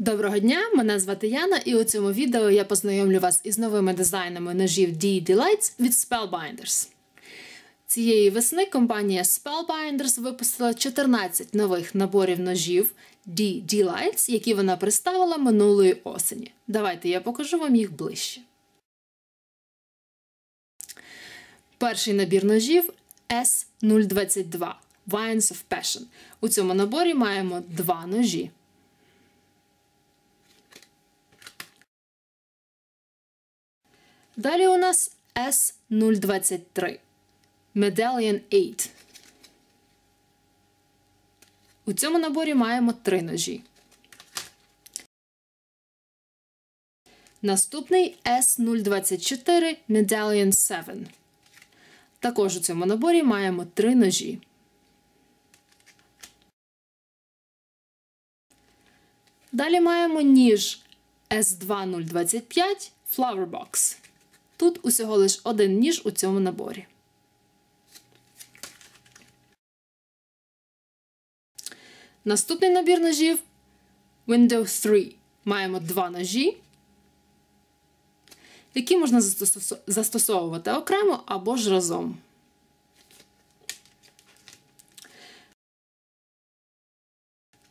Доброго дня, мене звати Яна, і у цьому відео я познайомлю вас із новими дизайнами ножів D Delights від Spellbinders. Цієї весни компанія Spellbinders випустила 14 нових наборів ножів D Delights, які вона представила минулої осені. Давайте я покажу вам їх ближче. Перший набір ножів S022 Vines of Passion. У цьому наборі маємо два ножі. Далі у нас S023 Medallion 8. У цьому наборі маємо три ножі. Наступний S024 Medallion 7. Також у цьому наборі маємо три ножі. Далі маємо ніж S2025 Flowerbox. Тут усього лише один ніж у цьому наборі. Наступний набір ножів Windows 3. Маємо два ножі, які можна застосовувати окремо або ж разом.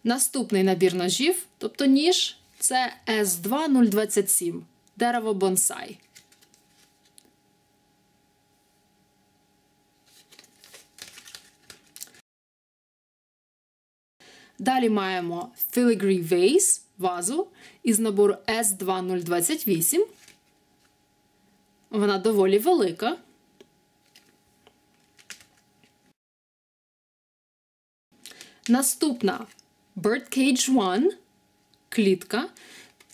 Наступний набір ножів, тобто ніж, це S2027 дерево бонсай. Далі маємо Filigree Vase вазу із набору S2028. Вона доволі велика. Наступна Birdcage One клітка.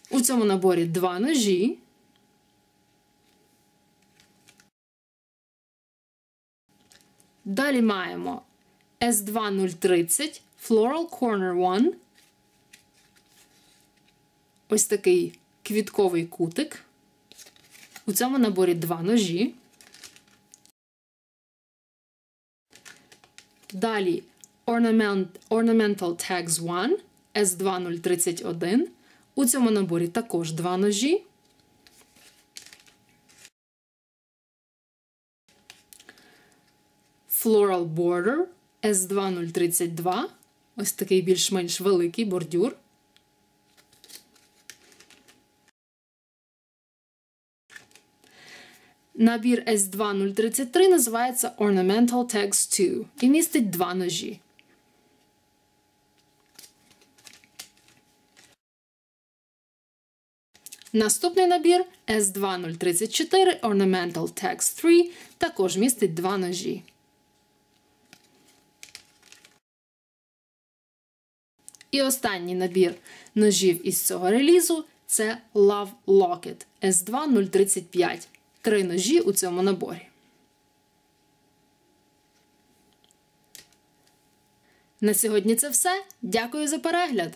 У цьому наборі два ножі. Далі маємо S2030 Floral Corner One. Ось такий квітковий кутик. У цьому наборі два ножі. Далі Ornament, Ornamental Tags 1 S2031. У цьому наборі також два ножі. Floral Border S2032. Ось такий більш-менш великий бордюр. Набір S2033 називається Ornamental Tags 2 і містить два ножі. Наступний набір S2034 Ornamental Tags 3 також містить два ножі. І останній набір ножів із цього релізу це Love Locket S2035. Три ножі у цьому наборі. На сьогодні це все. Дякую за перегляд!